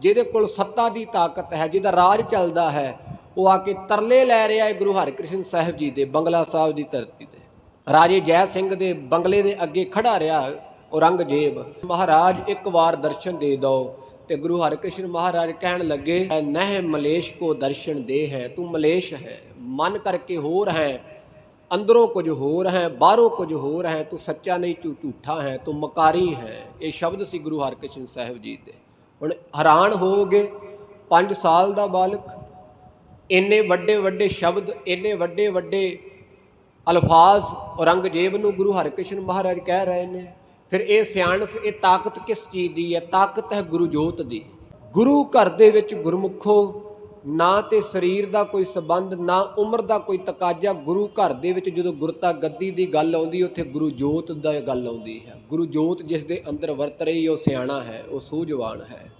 ਜਿਹਦੇ ਕੋਲ ਸੱਤਾ ਦੀ ਤਾਕਤ ਹੈ, ਜਿਹਦਾ ਰਾਜ ਚੱਲਦਾ ਹੈ, ਉਹ ਆ ਕੇ ਤਰਲੇ ਲੈ ਰਿਹਾ ਹੈ ਗੁਰੂ ਹਰਿਕ੍ਰਿਸ਼ਨ ਸਾਹਿਬ ਜੀ ਦੇ ਬੰਗਲਾ ਸਾਹਿਬ ਦੀ ਧਰਤੀ ਤੇ। ਰਾਜੇ ਜੈ ਸਿੰਘ ਦੇ ਬੰਗਲੇ ਦੇ ਅੱਗੇ ਖੜਾ ਰਿਹਾ ਔਰੰਗਜ਼ੇਬ, ਮਹਾਰਾਜ, ਇੱਕ ਵਾਰ ਦਰਸ਼ਨ ਦੇ ਦਿਓ। ਤੇ ਗੁਰੂ ਹਰਿਕ੍ਰਿਸ਼ਨ ਮਹਾਰਾਜ ਕਹਿਣ ਲੱਗੇ, ਨਹਿ ਮਲੇਸ਼ ਕੋ ਦਰਸ਼ਨ ਦੇ ਹੈ, ਤੂੰ ਮਲੇਸ਼ ਹੈ, ਮਨ ਕਰਕੇ ਹੋਰ ਹੈ, ਅੰਦਰੋਂ ਕੁਝ ਹੋਰ ਹੈ, ਬਾਹਰੋਂ ਕੁਝ ਹੋਰ ਹੈ, ਤੂੰ ਸੱਚਾ ਨਹੀਂ, ਤੂੰ ਝੂਠਾ ਹੈ, ਤੂੰ ਮਕਾਰੀ ਹੈ। ਇਹ ਸ਼ਬਦ ਸੀ ਗੁਰੂ ਹਰਿਕ੍ਰਿਸ਼ਨ ਸਾਹਿਬ ਜੀ ਦੇ। ਹੁਣ ਹੈਰਾਨ ਹੋਗੇ 5 ਸਾਲ ਦਾ ਬਾਲਕ, ਇੰਨੇ ਵੱਡੇ ਵੱਡੇ ਸ਼ਬਦ, ਇੰਨੇ ਵੱਡੇ ਵੱਡੇ ਅਲਫਾਜ਼ ਔਰੰਗਜ਼ੇਬ ਨੂੰ ਗੁਰੂ ਹਰਿਕ੍ਰਿਸ਼ਨ ਮਹਾਰਾਜ ਕਹਿ ਰਹੇ ਨੇ। ਫਿਰ ਇਹ ਸਿਆਣਫ ਇਹ ਤਾਕਤ ਕਿਸ ਚੀਜ਼ ਦੀ ਹੈ? ਤਾਕਤ ਹੈ ਗੁਰੂ ਜੋਤ ਦੀ। ਗੁਰੂ ਘਰ ਦੇ ਵਿੱਚ ਗੁਰਮੁਖੋ ਨਾ ਤੇ ਸਰੀਰ ਦਾ ਕੋਈ ਸਬੰਧ, ਨਾ ਉਮਰ ਦਾ ਕੋਈ ਤਕਾਜ਼ਾ ਗੁਰੂ ਘਰ ਦੇ ਵਿੱਚ ਜਦੋਂ ਗੁਰਤਾ ਗੱਦੀ ਦੀ ਗੱਲ ਆਉਂਦੀ, ਉੱਥੇ ਗੁਰੂ ਜੋਤ ਦਾ ਗੱਲ ਆਉਂਦੀ ਹੈ। ਗੁਰੂ ਜੋਤ ਜਿਸ ਦੇ ਅੰਦਰ ਵਰਤ ਰਹੀ, ਉਹ ਸਿਆਣਾ ਹੈ, ਉਹ ਸੂਝਵਾਨ ਹੈ।